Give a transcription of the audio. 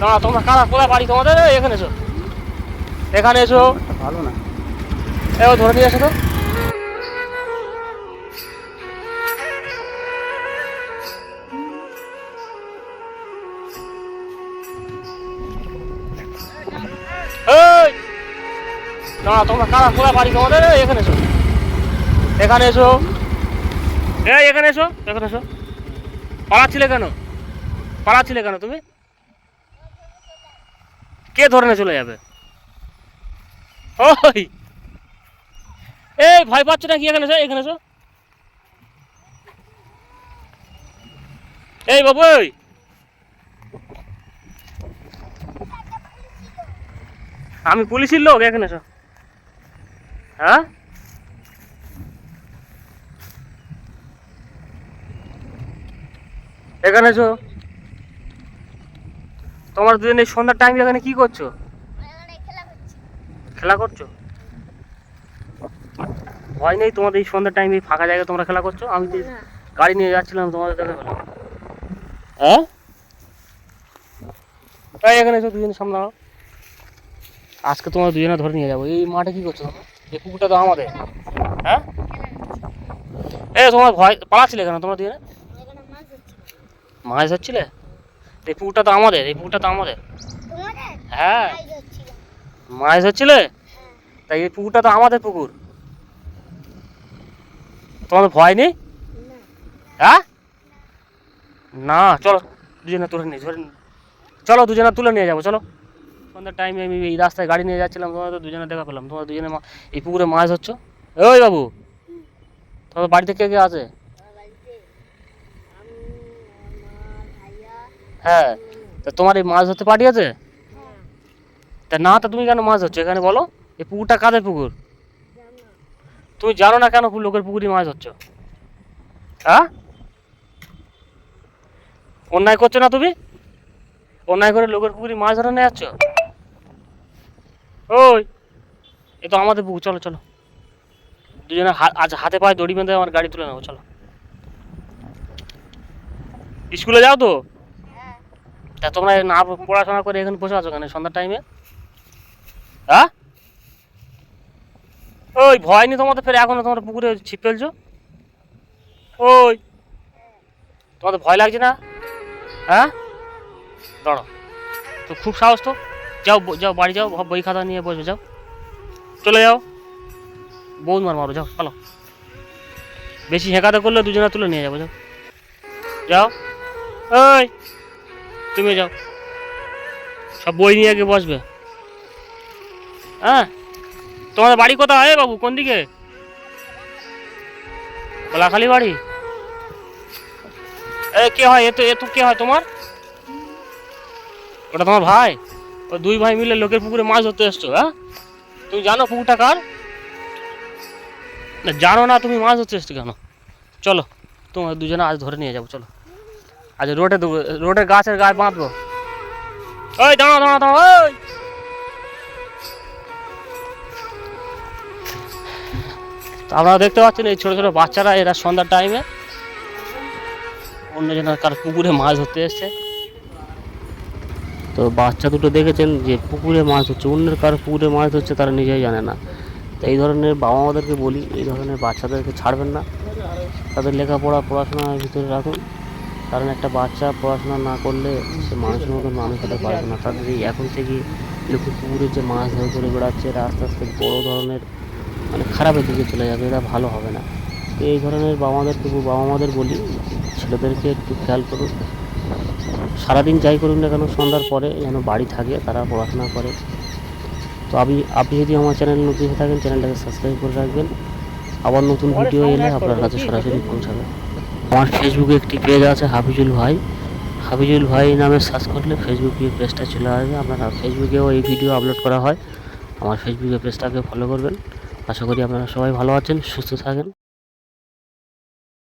না তোমরা কারা? কোথায় বাড়ি তোমাদের? এখানে এসো। এখানে এসো। ভালো না। এবার ধরে নিয়ে এসো তো! না তোমরা কারা? কোথায় বাড়ি তোমাদের? এখানে এসো। এখানে এসো। এই এখানে এসো এখানে এসো। পালাচ্ছিলে কেন? পালাচ্ছিলে কেন তুমি? কে ধরে চলে যাবে? ওই! এই, ভয় পাচ্ছ নাকি এখানে এখানে এই বাবু আমি পুলিশের লোক, এখানে এসো। হ্যাঁ? এখানে এসো। তোমার দুজন এই সন্ধ্যার টাইম এখানে কি করছ? খেলা করছ? ভয় নেই তোমাদের এই সন্ধ্যার টাইমে ফাঁকা জায়গায় তোমরা খেলা করছ? আমি তো গাড়ি নিয়ে যাচ্ছিলাম তোমাদের দেখে পেলাম হ্যাঁ? এই এখানে এসো দুজনে সামনে আজকে তোমার দুজনে ধরে নিয়ে যাব। এই মাঠে কি করছ তোমরা? এই পুকুরটা তো আমাদের। হ্যাঁ? এই তোমার ভয় পালাচ্ছিলে কেন তোমরা দুজনে? মাছ ধরছিলে? এই পুকুরটা তো আমাদের এই পুকুরটা তো আমাদের। হ্যাঁ। মাছ ধরছিলে? তাই এই পুকুরটা তো আমাদের পুকুর। তোমাদের ভয় নেই? হ্যাঁ? না চলো দুজনে তুলে নিয়ে ধরে। চলো দুজনে তুলে নিয়ে যাব চলো। সন্ধ্যার টাইমে আমি এই রাস্তায় গাড়ি নিয়ে যাচ্ছিলাম তোমার তো দুজনে দেখা পেলাম। তোমার দুজনে এই পুকুরে মাছ ধরছো? ওই বাবু তোমাদের বাড়িতে কে কে আছে? হ্যাঁ তা তোমার এই মাছ ধরতে পাঠিয়েছে? তা না, তা তুমি কেন মাছ ধরছো? এখানে বলো, এই পুকুরটা কাদের পুকুর? তুমি জানো না কেন লোকের পুকুরে মাছ ধরছো? হ্যাঁ? অন্যায় করছ না তুমি? অন্যায় করে লোকের পুকুরে মাছ ধরে নিয়ে যাচ্ছ? ওই, এ তো আমাদের পুকুর, চলো চলো। দুজনে আজ হাতে পায়ে দড়ি বেঁধে আমার গাড়ি তুলে নেব, চলো। স্কুলে যাও তো? তা তোমরা না পড়াশোনা করে এখানে বসে আছো কেন সন্ধ্যার টাইমে হ্যাঁ ওই ভয় নেই তোমাদের ফের, এখনও তোমার পুকুরে ছিপ ফেলছো? ওই। তোমাদের ভয় লাগছে না? হ্যাঁ দাঁড়ো তো খুব সাহস তো। যাও যাও, বাড়ি যাও, বই খাতা নিয়ে বসবে যাও। চলে যাও। বউ মার মারো, যাও চলো বেশি হেঁকাতে করলে দুজনে তুলে নিয়ে যাব, যাও। যাও। ওই। তুমি যাও। সব বই নিয়ে গিয়ে বসবে। হ্যাঁ? তোমাদের বাড়ি কোথায় বাবু? কোন দিকে? কোলাখালি বাড়ি? এ, কে হয়? এ তো কে হয় তোমার? ওটা তোমার ভাই? ও দুই ভাই মিলে লোকের পুকুরে মাছ ধরতে এসছো হ্যাঁ? তুমি জানো পুকুরটা কার? না, জানো না তুমি মাছ ধরতে এসছো কেন? চলো তোমার দুজনে আজ ধরে নিয়ে যাব, চলো। আজ রোডে দেবো রোডের গাছের গায়ে বাঁধবো। ওই দাঁড়া দাঁড়া দাঁড়াও ওই আপনারা দেখতে পাচ্ছেন, এই ছোটো ছোটো বাচ্চারা, এরা সন্ধ্যার টাইমে অন্যজনের কার পুকুরে মাছ ধরতে এসছে। তো বাচ্চা দুটো দেখেছেন যে, পুকুরে মাছ ধরছে। অন্যের কারও পুকুরে মাছ ধরছে, তারা নিজেই জানে না। তো এই ধরনের বাবা মাদেরকে বলি, এই ধরনের বাচ্চাদেরকে ছাড়বেন না। তাদের লেখাপড়া, পড়াশোনার ভিতরে রাখুন। কারণ একটা বাচ্চা পড়াশোনা না করলে সে মানুষের মতন মানুষ হতে পারবে না। তাদের এই এখন থেকে লোকে পুকুরে যে মাছ ধরে করে বেড়াচ্ছে এরা আস্তে আস্তে বড়ো ধরনের মানে খারাপের দিকে চলে যাবে এরা ভালো হবে না। তো এই ধরনের বাবা মাদেরকে বাবা মাদের বলি ছেলেদেরকে একটু খেয়াল করুন। সারাদিন যাই করুন না কেন সন্ধ্যার পরে যেন বাড়ি থাকে তারা পড়াশোনা করে। তো আপনি আপনি যদি আমার চ্যানেল নতুন থাকেন চ্যানেলটাকে সাবস্ক্রাইব করে রাখবেন। আবার নতুন ভিডিও এলে আপনার কাছে সরাসরি পৌঁছাবে। আমার ফেসবুকে একটি পেজ আছে, হাফিজুল ভাই। হাফিজুল ভাই নামে সার্চ করলে ফেসবুকে পেজটা চলে আসবে। আপনারা ফেসবুকেও এই ভিডিও আপলোড করা হয়। আমার ফেসবুকে পেজটাকে ফলো করবেন। আশা করি আপনারা সবাই ভালো আছেন, সুস্থ থাকেন।